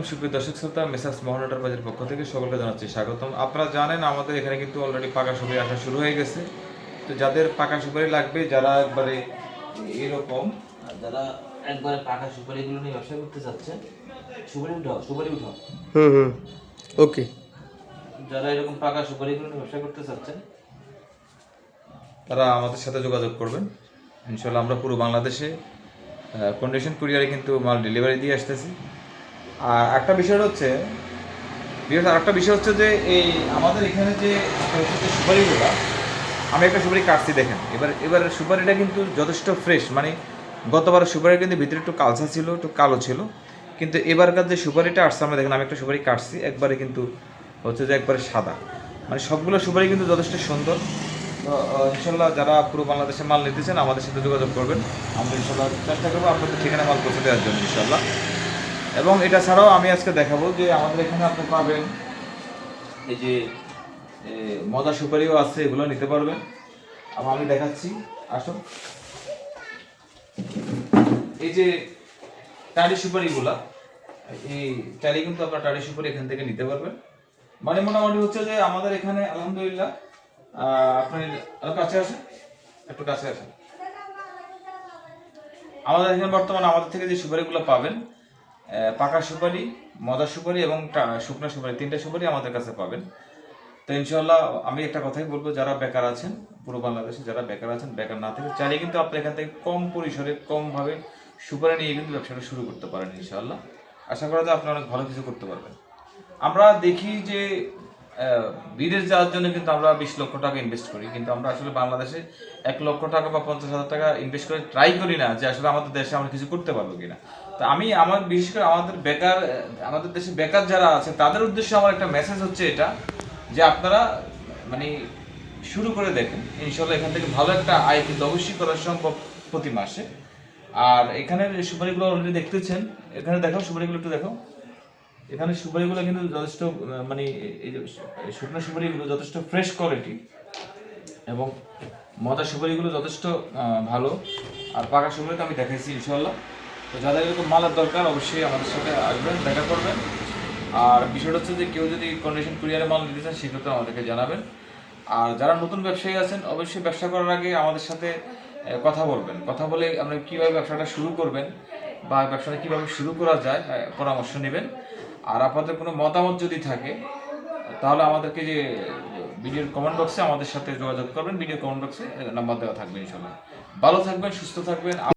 সুপ্রিয় দর্শক শ্রোতা মেসার্স মোহনটার বাজার পক্ষ থেকে সকলকে জানাচ্ছি স্বাগতম। আপনারা জানেন আমাদের এখানে কিন্তু অলরেডি পাকা সুপারি আসা শুরু হয়ে গেছে। তো যাদের পাকা সুপারি লাগবে যারা একবারে এরকম যারা একবারে পাকা সুপারিগুলো নিয়ে ব্যবসা করতে চাচ্ছেন সুপারি উঠাও সুপারি উঠাও। হুম হুম ওকে। যারা এরকম পাকা সুপারিগুলো নিয়ে ব্যবসা করতে চাচ্ছেন তারা আমাদের সাথে যোগাযোগ করবেন। ইনশাল্লাহ আমরা পুরো বাংলাদেশে কন্ডিশন কুরিয়ারে কিন্তু মাল ডেলিভারি দিয়ে আসতেছি। আর একটা বিষয় হচ্ছে বিশেষ আরেকটা বিষয় হচ্ছে যে এই আমাদের এখানে যে সুপারিগুলো, আমি একটা সুপারি কাটছি দেখেন। এবার এবার সুপারিটা কিন্তু যথেষ্ট ফ্রেশ মানে গতবার সুপারি কিন্তু ভিতরে একটু কালসা ছিল, একটু কালো ছিল। কিন্তু এবারকার যে সুপারিটা আসছে, আমরা দেখেন আমি একটা সুপারি কাটছি, একবারে কিন্তু হচ্ছে যে একবারে সাদা। মানে সবগুলো সুপারি কিন্তু যথেষ্ট সুন্দর। তো ইনশাল্লাহ যারা পুরো বাংলাদেশে মাল নিতেছেন, আমাদের সাথে যোগাযোগ করবেন। আমরা ইনশাল্লাহ চেষ্টা করব আপনাদের ঠিকানা মাল পৌঁছে দেওয়ার জন্য ইনশাল্লাহ এবং এটা ছাড়াও আমি আজকে দেখাবো যে আমাদের এখানে আপনি পাবেন এই যে মজা সুপারিও আছে, এগুলো নিতে পারবেন। আবার আমি দেখাচ্ছি, আসুন। এই যে টালি সুপারিগুলা, এই টালি কিন্তু আপনার টালি সুপারি এখান থেকে নিতে পারবেন। মানে মোটামুটি হচ্ছে যে আমাদের এখানে, আলহামদুলিল্লাহ আপনি কাছে আসেন, একটু কাছে আসেন। আমাদের এখানে বর্তমানে আমাদের থেকে যে সুপারিগুলো পাবেন পাকা সুপারি মদা সুপারি এবং শুকনো সুপারি, তিনটা সুপারি আমাদের কাছে পাবেন। তো ইনশাল্লাহ আমি একটা কথাই বলব, যারা বেকার আছেন, পুরো বাংলাদেশে যারা বেকার আছেন, বেকার না থেকে চাইলে কিন্তু আপনি এখান থেকে কম পরিসরে, কমভাবে সুপারি নিয়ে কিন্তু ব্যবসাটা শুরু করতে পারেন ইনশাল্লাহ আশা করা যায় আপনি অনেক ভালো কিছু করতে পারবেন। আমরা দেখি যে বিদেশ যাওয়ার জন্য কিন্তু আমরা বিশ লক্ষ টাকা ইনভেস্ট করি, কিন্তু আমরা আসলে বাংলাদেশে এক লক্ষ টাকা বা পঞ্চাশ হাজার টাকা ইনভেস্ট করে ট্রাই করি না যে আসলে আমাদের দেশে আমরা কিছু করতে পারব কিনা। তো আমি আমার, বিশেষ করে আমাদের বেকার, আমাদের দেশে বেকার যারা আছে, তাদের উদ্দেশ্যে আমার একটা মেসেজ হচ্ছে এটা, যে আপনারা মানে শুরু করে দেখেন ইনশাল্লাহ এখান থেকে ভালো একটা আয় কিন্তু অবশ্যই করা সম্ভব প্রতি মাসে। আর এখানে সুপারিগুলো অলরেডি দেখতেছেন, এখানে দেখো সুপারিগুলো একটু দেখো এখানে সুপারিগুলো কিন্তু যথেষ্ট মানে এই যে শুকনো সুপারিগুলো যথেষ্ট ফ্রেশ কোয়ালিটি এবং মজা সুপারিগুলো যথেষ্ট ভালো। আর পাকা সুপারি তো আমি দেখাইছি ইনশাল্লাহ তো যাদের এরকম মালের দরকার, অবশ্যই আমাদের সাথে আসবেন, দেখা করবেন। আর বিষয়টা হচ্ছে যে কেউ যদি কন্ডিশন কুরিয়ারে মাল নিতে চান, সেক্ষেত্রে আমাদেরকে জানাবেন। আর যারা নতুন ব্যবসায়ী আছেন, অবশ্যই ব্যবসা করার আগে আমাদের সাথে কথা বলবেন। কথা বলে আপনি কীভাবে ব্যবসাটা শুরু করবেন বা ব্যবসাটা কীভাবে শুরু করা যায় পরামর্শ নেবেন। আর আপনাদের কোনো মতামত যদি থাকে, তাহলে আমাদেরকে যে, ভিডিওর কমেন্ট বক্সে আমাদের সাথে যোগাযোগ করবেন। ভিডিও কমেন্ট বক্সে নাম্বার দেওয়া থাকবে ইনশাল্লাহ ভালো থাকবেন, সুস্থ থাকবেন।